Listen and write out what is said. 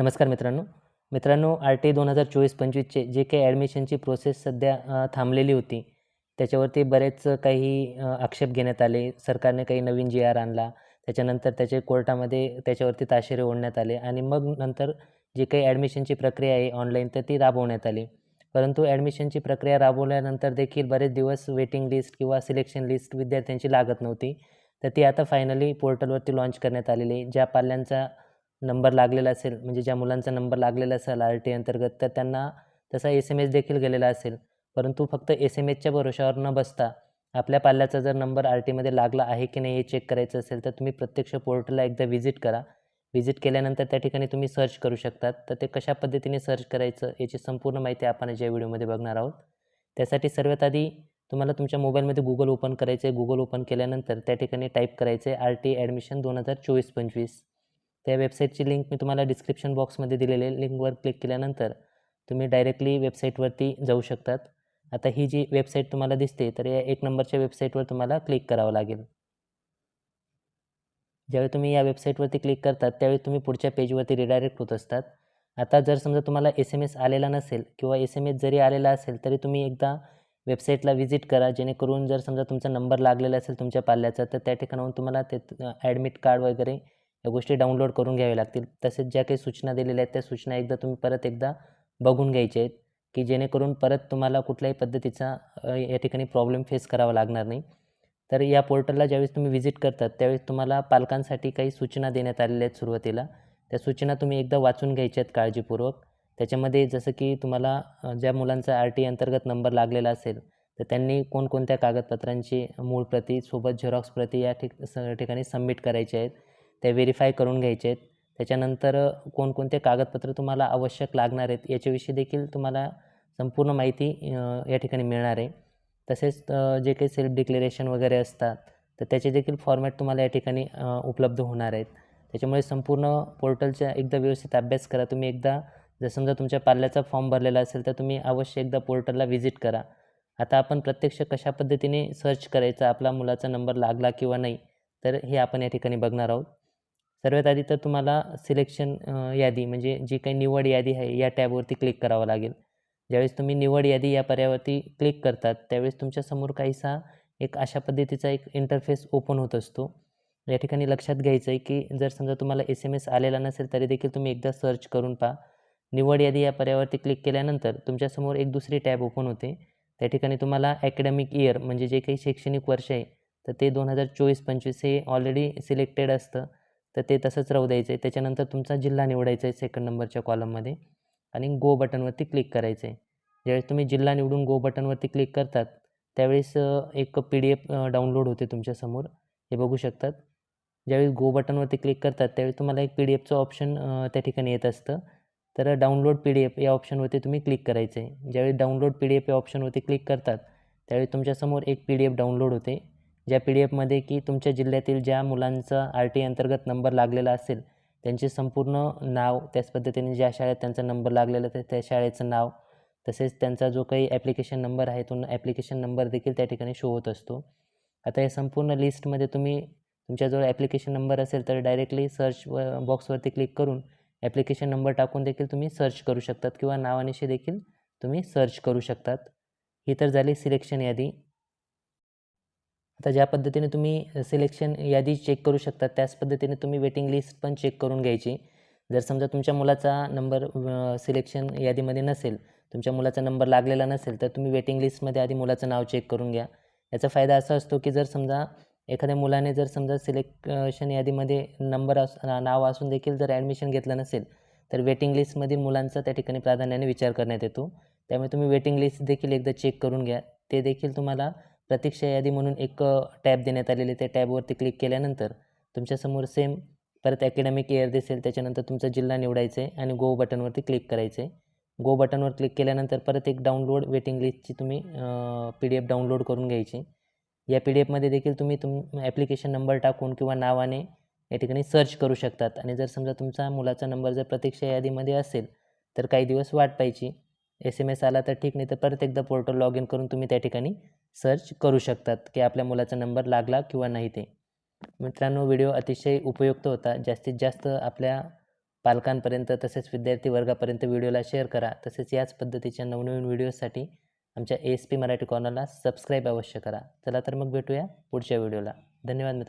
नमस्कार मित्रांनो. मित्रांनो आर टी दोन हजार चोवीस पंचवीसचे जे काही ॲडमिशनची प्रोसेस सध्या थांबलेली होती त्याच्यावरती बरेच काही आक्षेप घेण्यात आले. सरकारने काही नवीन जी आर आणला. त्याच्यानंतर त्याचे कोर्टामध्ये त्याच्यावरती ताशेरे ओढण्यात आले आणि मग नंतर जी काही ॲडमिशनची प्रक्रिया आहे ऑनलाईन तर ती राबवण्यात आली. परंतु ॲडमिशनची प्रक्रिया राबवल्यानंतर देखील बरेच दिवस वेटिंग लिस्ट किंवा सिलेक्शन लिस्ट विद्यार्थ्यांची लागत नव्हती. तर ती आता फायनली पोर्टलवरती लॉन्च करण्यात आलेली आहे. ज्या पाल्यांचा नंबर लागलेला असेल म्हणजे ज्या मुलांचा नंबर लागलेला असेल आर टी अंतर्गत तर त्यांना तसा एस एम एस देखील गेलेला असेल. परंतु फक्त एस एम एसच्या भरोशावर न बसता आपल्या पाल्याचा जर नंबर आर टीमध्ये लागला आहे की नाही हे चेक करायचं असेल तर तुम्ही प्रत्यक्ष पोर्टलला एकदा व्हिजिट करा. व्हिजिट केल्यानंतर त्या ठिकाणी तुम्ही सर्च करू शकतात. तर ते कशा पद्धतीने सर्च करायचं याची संपूर्ण माहिती आपण या व्हिडिओमध्ये बघणार आहोत. त्यासाठी सर्वात आधी तुम्हाला तुमच्या मोबाईलमध्ये गुगल ओपन करायचं आहे गुगल ओपन केल्यानंतर त्या ठिकाणी टाईप करायचं आहे आर टी ॲडमिशन दोन हजार चोवीस पंचवीस. त्या वेबसाईटची लिंक मी तुम्हाला डिस्क्रिप्शन बॉक्समध्ये दिलेली लिंकवर क्लिक केल्यानंतर तुम्ही डायरेक्टली वेबसाईटवरती जाऊ शकतात. आता ही जी वेबसाईट तुम्हाला दिसते तर या एक नंबरच्या वेबसाईटवर तुम्हाला क्लिक करावं लागेल. ज्यावेळी तुम्ही या वेबसाईटवरती क्लिक करतात त्यावेळी तुम्ही पुढच्या पेजवरती रिडायरेक्ट होत असतात. आता जर समजा तुम्हाला एस एम एस आलेला नसेल किंवा एस एम एस जरी आलेला असेल तरी तुम्ही एकदा वेबसाईटला व्हिजिट करा. जेणेकरून जर समजा तुमचा नंबर लागलेला असेल तुमच्या पाल्याचा तर त्या ठिकाणाहून तुम्हाला ते ॲडमिट कार्ड वगैरे या गोष्टी डाउनलोड करून घ्याव्या लागतील. तसेच ज्या काही सूचना दिलेल्या आहेत त्या सूचना एकदा तुम्ही परत एकदा बघून घ्यायच्या आहेत की जेणेकरून परत तुम्हाला कुठल्याही पद्धतीचा या ठिकाणी प्रॉब्लेम फेस करावा लागणार नाही. तर या पोर्टलला ज्यावेळेस तुम्ही व्हिजिट करतात त्यावेळेस तुम्हाला पालकांसाठी काही सूचना देण्यात आलेल्या आहेत सुरुवातीला. त्या सूचना तुम्ही एकदा वाचून घ्यायच्या आहेत काळजीपूर्वक. त्याच्यामध्ये जसं की तुम्हाला ज्या मुलांचा आर टी अंतर्गत नंबर लागलेला असेल तर त्यांनी कोणकोणत्या कागदपत्रांची मूळ प्रती सोबत झेरॉक्स प्रती या ठिक ठिकाणी सबमिट करायच्या आहेत. त्या व्हेरीफाय करून घ्यायचे आहेत त्याच्यानंतर कोणकोणते कागदपत्र तुम्हाला आवश्यक लागणार आहेत याच्याविषयी देखील तुम्हाला संपूर्ण माहिती या ठिकाणी मिळणार आहे. तसेच जे काही सेल्फ डिक्लेरेशन वगैरे असतात तर त्याचे देखील फॉर्मॅट तुम्हाला या ठिकाणी उपलब्ध होणार आहेत. त्याच्यामुळे संपूर्ण पोर्टलचा एकदा व्यवस्थित अभ्यास करा. तुम्ही एकदा जर समजा तुमच्या पाल्याचा फॉर्म भरलेला असेल तर तुम्ही अवश्य एकदा पोर्टलला व्हिजिट करा. आता आपण प्रत्यक्ष कशा पद्धतीने सर्च करायचा आपला मुलाचा नंबर लागला किंवा नाही तर हे आपण या ठिकाणी बघणार आहोत. सर्वात आधी तर तुम्हाला सिलेक्शन यादी म्हणजे जी काही निवड यादी आहे या टॅबवरती क्लिक करावं लागेल. ज्यावेळेस तुम्ही निवड यादी या पर्यावरती क्लिक करतात त्यावेळेस तुमच्यासमोर काहीसा एक अशा पद्धतीचा एक इंटरफेस ओपन होत असतो. या ठिकाणी लक्षात घ्यायचं आहे की जर समजा तुम्हाला एस एम एस आलेला नसेल तरी देखील तुम्ही एकदा सर्च करून पहा. निवड यादी या पर्यावरती क्लिक केल्यानंतर तुमच्यासमोर एक दुसरी टॅब ओपन होते. त्या ठिकाणी तुम्हाला ॲकॅडमिक इयर म्हणजे जे काही शैक्षणिक वर्ष आहे तर ते दोन हजार चोवीस पंचवीस हे ऑलरेडी सिलेक्टेड असतं. तर ते तसंच राहू द्यायचं आहे त्याच्यानंतर तुमचा जिल्हा निवडायचा आहे सेकंड नंबरच्या कॉलममध्ये आणि गो बटनवरती क्लिक करायचं आहे ज्यावेळेस तुम्ही जिल्हा निवडून गो बटनवरती क्लिक करतात त्यावेळेस एक पी डी एफ डाउनलोड होते तुमच्यासमोर हे बघू शकतात. ज्यावेळी गो बटनवरती क्लिक करतात त्यावेळी तुम्हाला एक पी डी एफचं ऑप्शन त्या ठिकाणी येत असतं. तर डाउनलोड पी डी एफ या ऑप्शनवरती तुम्ही क्लिक करायचं आहे ज्यावेळी डाउनलोड पी डी एफ या ऑप्शनवरती क्लिक करतात त्यावेळी तुमच्यासमोर एक पी डी एफ डाउनलोड होते. ज्या पी डी एफमध्ये की तुमच्या जिल्ह्यातील ज्या मुलांचा आर टी अंतर्गत नंबर लागलेला असेल त्यांचे संपूर्ण नाव त्याच पद्धतीने ज्या शाळेत त्यांचा नंबर लागलेला तर त्या शाळेचं नाव तसेच त्यांचा जो काही ॲप्लिकेशन नंबर आहे तो ॲप्लिकेशन नंबर देखील त्या ठिकाणी शो होत असतो. आता या संपूर्ण लिस्टमध्ये तुम्ही तुमच्याजवळ ॲप्लिकेशन नंबर असेल तर डायरेक्टली सर्च बॉक्सवरती क्लिक करून ॲप्लिकेशन नंबर टाकून देखील तुम्ही सर्च करू शकतात किंवा नावानिशी देखील तुम्ही सर्च करू शकतात. ही तर झाली सिलेक्शन यादी. आता ज्या पद्धतीने तुम्ही सिलेक्शन यादी चेक करू शकता त्याच पद्धतीने तुम्ही वेटिंग लिस्ट पण चेक करून घ्यायची. जर समजा तुमच्या मुलाचा नंबर सिलेक्शन यादीमध्ये नसेल तुमच्या मुलाचा नंबर लागलेला नसेल तर तुम्ही वेटिंग लिस्टमध्ये आधी मुलाचं नाव चेक करून घ्या. याचा फायदा असा असतो की जर समजा एखाद्या मुलाने जर समजा सिलेक्शन यादीमध्ये नंबर अस नाव असून देखील जर ॲडमिशन घेतलं नसेल तर वेटिंग लिस्टमधील मुलांचा त्या ठिकाणी प्राधान्याने विचार करण्यात येतो. त्यामुळे तुम्ही वेटिंग लिस्ट देखील एकदा चेक करून घ्या. ते देखील तुम्हाला प्रतीक्षा यादी म्हणून एक टॅब देण्यात आलेली त्या टॅबवरती क्लिक केल्यानंतर तुमच्यासमोर सेम परत ॲकॅडमिक इयर दिसेल. त्याच्यानंतर तुमचा जिल्हा निवडायचा आहे आणि गो बटनवरती क्लिक करायचं आहे. गो बटनवर क्लिक केल्यानंतर परत एक डाउनलोड वेटिंग लिस्टची तुम्ही पी डी एफ डाउनलोड करून घ्यायची या पी डी एफमध्ये देखील तुम्ही तुम ॲप्लिकेशन नंबर टाकून किंवा नावाने या ठिकाणी सर्च करू शकतात. आणि जर समजा तुमचा मुलाचा नंबर जर प्रतीक्षा यादीमध्ये असेल तर काही दिवस वाट पाहिजे एस एम एस आला तर ठीक नाही तर परत एकदा पोर्टल लॉग इन करून तुम्ही त्या ठिकाणी सर्च करू शकतात की आपल्या मुलाचा नंबर लागला किंवा नाही ते. मित्रांनो व्हिडिओ अतिशय उपयुक्त होता. जास्तीत जास्त आपल्या पालकांपर्यंत तसेच विद्यार्थी वर्गापर्यंत व्हिडिओला शेअर करा. तसेच याच पद्धतीच्या नवनवीन व्हिडिओसाठी आमच्या ए एस पी मराठी कॉर्नरला सबस्क्राईब अवश्य करा. चला तर मग भेटूया पुढच्या व्हिडिओला. धन्यवाद मित्र